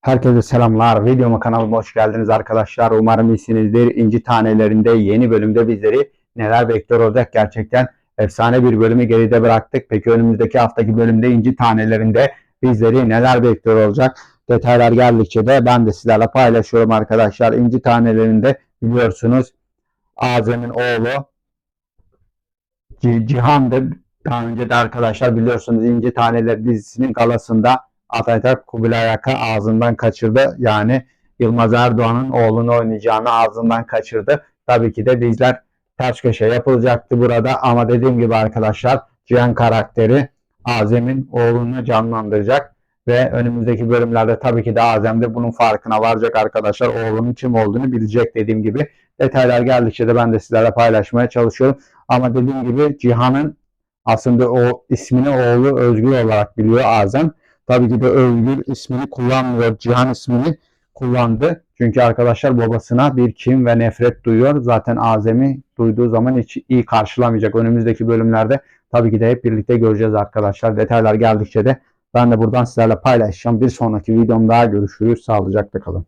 Herkese selamlar. Videoma kanalıma hoş geldiniz arkadaşlar. Umarım iyisinizdir. İnci tanelerinde yeni bölümde bizleri neler bekliyor olacak gerçekten efsane bir bölümü geride bıraktık. Peki önümüzdeki haftaki bölümde inci tanelerinde bizleri neler bekliyor olacak? Detaylar geldikçe de ben de sizlerle paylaşıyorum arkadaşlar. İnci tanelerinde biliyorsunuz Azem'in oğlu Cihan'dı. Daha önce de arkadaşlar biliyorsunuz İnci Taneler dizisinin galasında Atatürk Kubilay Aka ağzından kaçırdı. Yani Yılmaz Erdoğan'ın oğlunu oynayacağını ağzından kaçırdı. Tabii ki de bizler ters köşe yapılacaktı burada ama dediğim gibi arkadaşlar Cihan karakteri Azem'in oğlunu canlandıracak ve önümüzdeki bölümlerde tabii ki de Azem de bunun farkına varacak arkadaşlar. Oğlunun kim olduğunu bilecek dediğim gibi. Detaylar geldikçe de ben de sizlerle paylaşmaya çalışıyorum. Ama dediğim gibi Cihan'ın aslında o ismini oğlu Özgür olarak biliyor Azem. Tabii ki de Özgür ismini kullanmıyor. Cihan ismini kullandı. Çünkü arkadaşlar babasına bir kin ve nefret duyuyor. Zaten Azem'i duyduğu zaman hiç iyi karşılamayacak. Önümüzdeki bölümlerde tabii ki de hep birlikte göreceğiz arkadaşlar. Detaylar geldikçe de ben de buradan sizlerle paylaşacağım. Bir sonraki videomda görüşürüz. Sağlıcakla kalın.